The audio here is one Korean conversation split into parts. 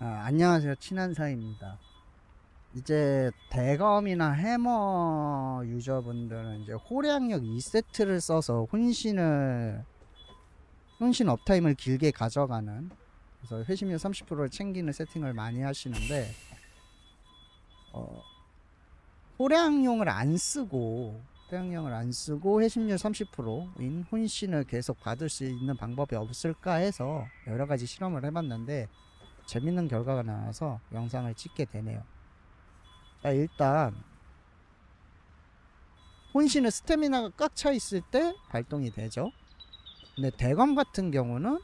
아, 안녕하세요. 친한 사이입니다. 이제 대검이나 해머 유저분들은 이제 호량력 2세트를 써서 혼신을 혼신 업타임을 길게 가져가는 그래서 회심률 30%를 챙기는 세팅을 많이 하시는데 어, 호량용을 안 쓰고 호량용을 안 쓰고 회심률 30%인 혼신을 계속 받을 수 있는 방법이 없을까 해서 여러 가지 실험을 해봤는데 재밌는 결과가 나와서 영상을 찍게 되네요. 자, 일단 혼신은 스태미나가 꽉 차 있을 때 발동이 되죠. 근데 대검 같은 경우는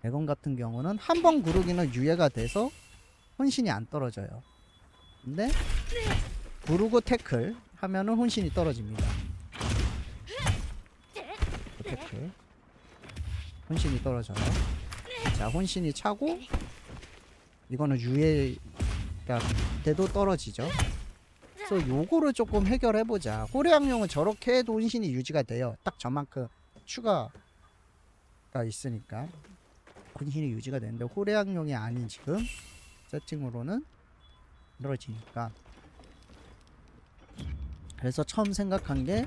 대검 같은 경우는 한 번 구르기는 유예가 돼서 혼신이 안 떨어져요. 근데 구르고 태클 하면은 혼신이 떨어집니다. 태클 혼신이 떨어져요. 자 혼신이 차고 이거는 유예가 돼도 떨어지죠. 그래서 요거를 조금 해결해 보자. 호래양용은 저렇게 해도 혼신이 유지가 돼요. 딱 저만큼 추가가 있으니까 혼신이 유지가 되는데 호래양용이 아닌 지금 세팅으로는 떨어지니까. 그래서 처음 생각한 게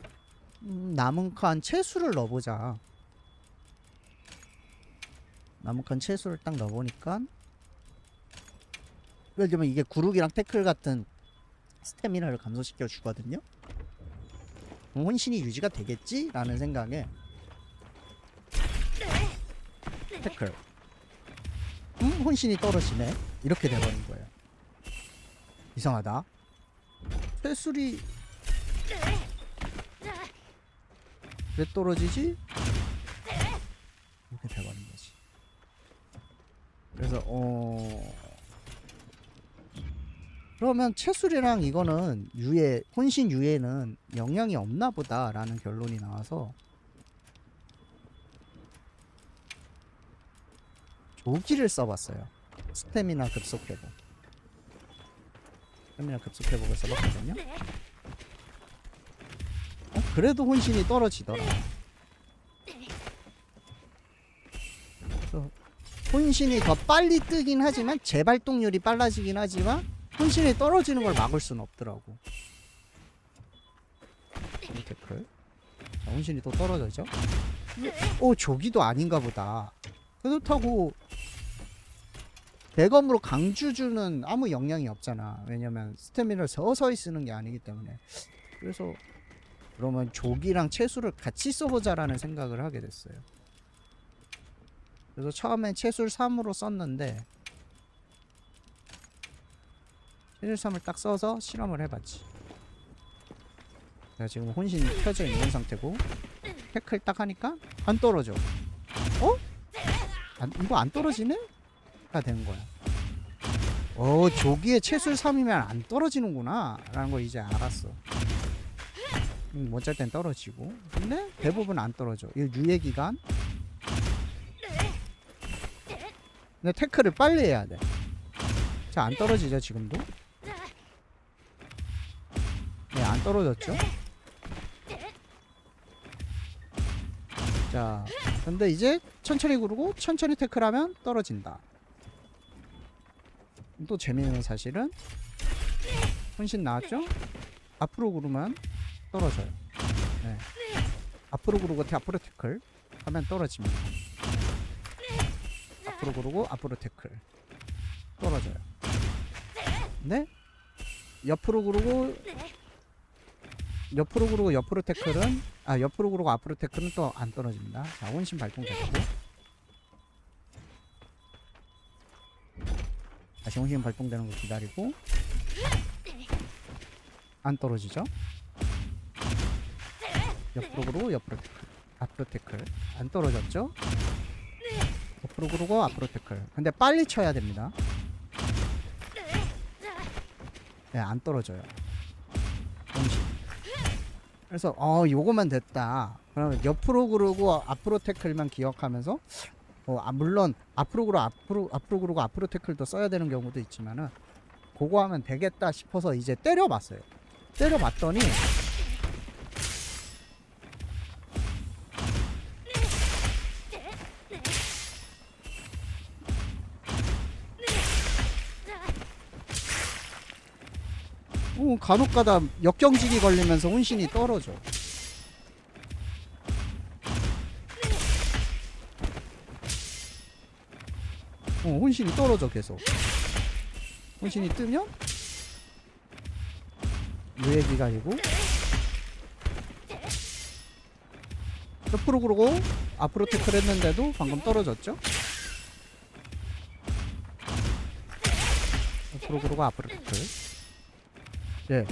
음, 남은 칸 채수를 넣어보자 나무칸 채수를 딱 넣어보니까 예를 들면 이게 구르기랑 태클 같은 스태미나를 감소시켜 주거든요 혼신이 유지가 되겠지? 라는 생각에 태클 음? 혼신이 떨어지네 이렇게 돼버린 거예요 이상하다 채술이 왜 떨어지지? 이렇게 돼버린 거지 그래서 어. 그러면 채술이랑 이거는 유해 혼신 유해는 영향이 없나 보다라는 결론이 나와서 조기를 써봤어요. 스태미나 급속 회복. 스태미나 급속 회복을 써봤거든요. 어? 그래도 혼신이 떨어지더라 그래서 혼신이 더 빨리 뜨긴 하지만 재발동률이 빨라지긴 하지만 혼신이 떨어지는 걸 막을 수는 없더라고. 자, 혼신이 또 떨어져죠? 오 조기도 아닌가 보다. 그렇다고 대검으로 강주주는 아무 영향이 없잖아. 왜냐면 스태미너를 서서히 쓰는 게 아니기 때문에. 그래서 그러면 조기랑 채수를 같이 써보자라는 생각을 하게 됐어요. 그래서 처음엔 채술 3으로 썼는데 채술 3을 딱 써서 실험을 해봤지. 제가 지금 혼신이 켜져 있는 상태고 태클 딱 하니까 안 떨어져. 어? 안, 이거 안 떨어지네? 가 되는 거야. 어 조기에 채술 3이면 안 떨어지는구나 라는 걸 이제 알았어. 음, 못잘 땐 떨어지고. 근데 대부분 안 떨어져. 이 유예기간 근데 태클을 빨리 해야 돼. 자, 안 떨어지죠, 지금도? 네, 안 떨어졌죠? 자, 근데 이제 천천히 구르고 천천히 태클하면 떨어진다. 또 재미있는 사실은 혼신 나왔죠? 앞으로 구르면 떨어져요. 네. 앞으로 구르고 태 앞으로 태클 하면 떨어집니다. 앞으로 구르고 앞으로 태클. 떨어져요. 네? 옆으로 구르고 옆으로 구르고 옆으로 태클은 아 옆으로 구르고 앞으로 태클은 또 안 떨어집니다. 자 혼신 발동 됐고. 다시 혼신 발동되는 거 기다리고. 안 떨어지죠? 옆으로 구르고 옆으로 태클. 앞으로 태클. 안 떨어졌죠 옆으로 구르고 앞으로 태클. 근데 빨리 쳐야 됩니다. 네, 안 떨어져요. 동시. 그래서 어 요거만 됐다. 그러면 옆으로 구르고 앞으로 태클만 기억하면서 어, 아, 물론 앞으로 구르고 앞으로 앞으로 구르고 앞으로 태클도 써야 되는 경우도 있지만은 그거 하면 되겠다 싶어서 이제 때려봤어요. 때려봤더니 어, 간혹가다 역경직이 걸리면서 혼신이 떨어져. 어, 혼신이 떨어져 계속. 혼신이 뜨면 유예기간이고 옆으로 그러고 앞으로 태클 했는데도 방금 떨어졌죠? 옆으로 그러고 앞으로 태클 예.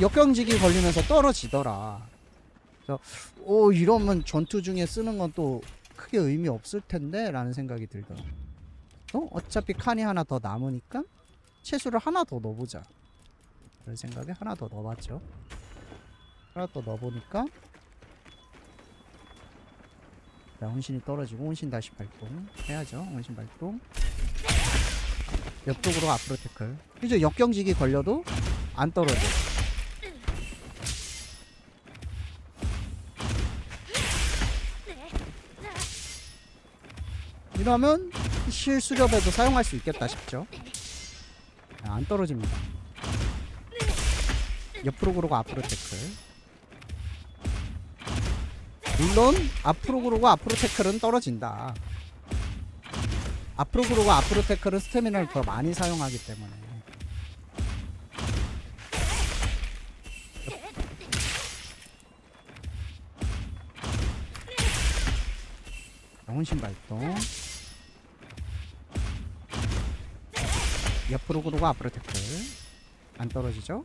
역경직이 걸리면서 떨어지더라. 그래서 오 이러면 전투 중에 쓰는 건 또 크게 의미 없을 텐데 라는 생각이 들더라. 어? 어차피 칸이 하나 더 남으니까 채수를 하나 더 넣어보자. 그런 생각에 하나 더 넣어봤죠. 하나 더 넣어보니까 자 혼신이 떨어지고 혼신 다시 발동 해야죠. 혼신 발동. 옆쪽으로 앞으로 태클. 이제 역경직이 걸려도 안 떨어져. 이러면 실수렵에도 사용할 수 있겠다 싶죠? 아, 안 떨어집니다. 옆으로 그러고 앞으로 태클. 물론 앞으로 그러고 앞으로 태클은 떨어진다. 앞으로 그러고 앞으로 태클은 스태미나를 더 많이 사용하기 때문에 혼신 발동 옆으로 그러고 앞으로 태클 안 떨어지죠?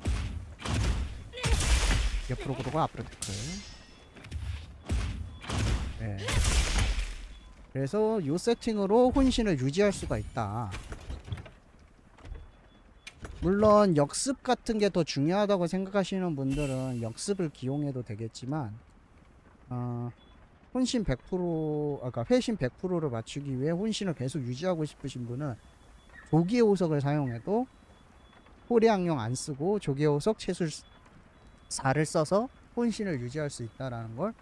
옆으로 그러고 앞으로 태클 네. 그래서 요 세팅으로 혼신을 유지할 수가 있다 물론 역습 같은 게 더 중요하다고 생각하시는 분들은 역습을 기용해도 되겠지만 어, 혼신 100% 아까 회신 100%를 맞추기 위해 혼신을 계속 유지하고 싶으신 분은 조기의 호석을 사용해도 호리학용 안 쓰고 조기의 호석 채술 4를 써서 혼신을 유지할 수 있다라는 걸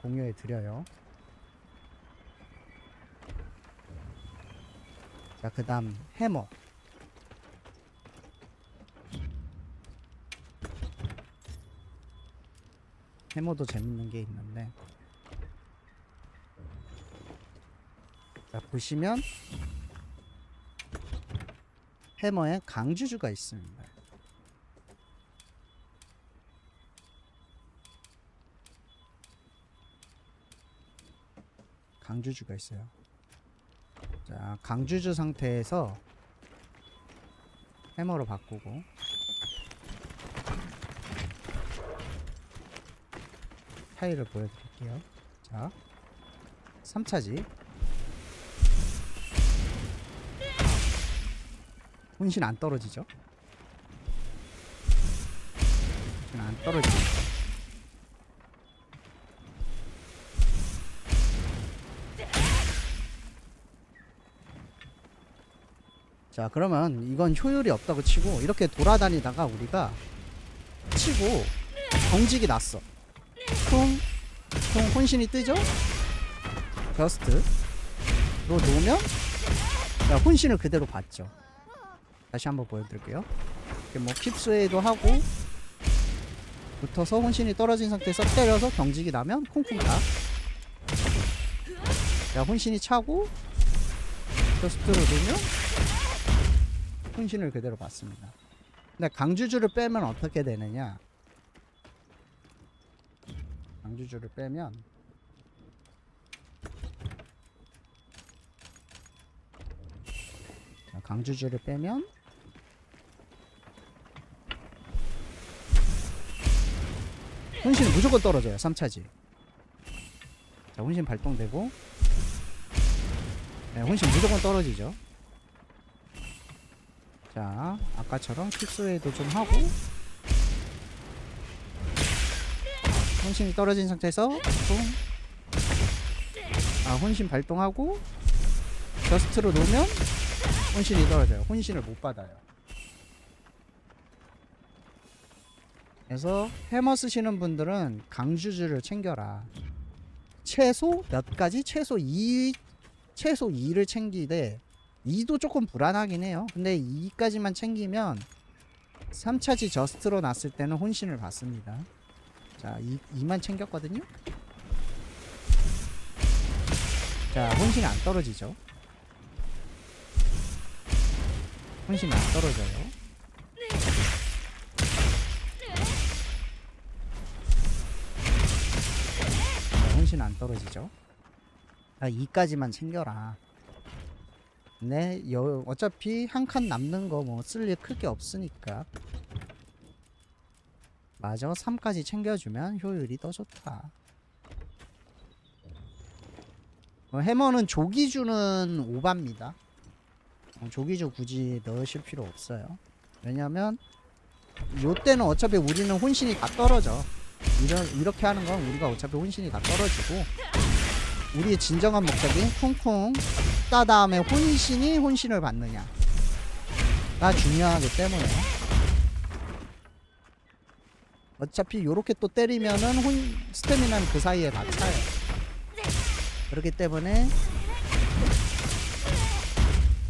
공유해 드려요. 자, 그다음 해머. 해머도 재밌는 게 있는데 자 보시면 해머에 강주주가 있습니다. 강주주가 있어요. 자, 강주주 상태에서 해머로 바꾸고 타일을 보여드릴게요. 자, 3차지. 혼신 안 떨어지죠? 혼신 안 떨어지죠? 자 그러면 이건 효율이 없다고 치고 이렇게 돌아다니다가 우리가 치고 정직이 났어 통, 통 혼신이 뜨죠? 버스트로 놓으면 자, 혼신을 그대로 봤죠 다시 한번 보여드릴게요 이렇게 뭐 킵스웨이도 하고 붙어서 혼신이 떨어진 상태에서 때려서 경직이 나면 콩콩 다 자, 혼신이 차고 버스트로 놓으면 혼신을 그대로 봤습니다. 근데 강주주를 빼면 어떻게 되느냐? 강주주를 빼면 자, 강주주를 빼면 혼신은 무조건 떨어져요. 3차지. 자, 혼신 발동되고 네, 혼신 무조건 떨어지죠. 자, 아까처럼 킥스웨이도 좀 하고 혼신이 떨어진 상태에서 발동 아, 혼신 발동하고 저스트로 놓으면 혼신이 떨어져요. 혼신을 못 받아요. 그래서 해머 쓰시는 분들은 강주주를 챙겨라. 최소 몇 가지? 최소 2 최소 2를 챙기되 2도 조금 불안하긴 해요. 근데 2까지만 챙기면 3차지 저스트로 났을 때는 혼신을 받습니다. 자, 이, 2만 챙겼거든요? 자, 혼신이 안 떨어지죠? 혼신이 안 떨어져요. 자, 혼신 안 떨어지죠? 아, 2까지만 챙겨라. 네, 여, 어차피 한 칸 남는 거 뭐 쓸 일 크게 없으니까. 맞아, 3까지 챙겨주면 효율이 더 좋다. 어, 해머는 조기주는 오바입니다. 어, 조기주 굳이 넣으실 필요 없어요. 왜냐면 요 때는 어차피 우리는 혼신이 다 떨어져. 이러, 이렇게 하는 건 우리가 어차피 혼신이 다 떨어지고 우리의 진정한 목적이 쿵쿵 따 다음에 혼신이 혼신을 받느냐가 중요하기 때문에. 어차피 요렇게 또 때리면은 혼 스태미나는 그 사이에 다 차요. 그렇기 때문에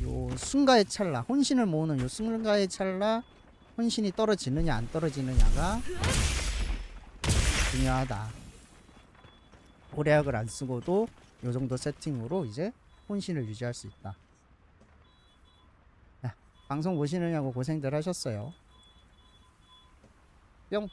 요 순간의 찰나 혼신을 모으는 요 순간의 찰나 혼신이 떨어지느냐 안 떨어지느냐가 중요하다 오래약을 안 쓰고도 요 정도 세팅으로 이제 혼신을 유지할 수 있다. 야, 방송 보시느냐고 고생들 하셨어요. 뿅.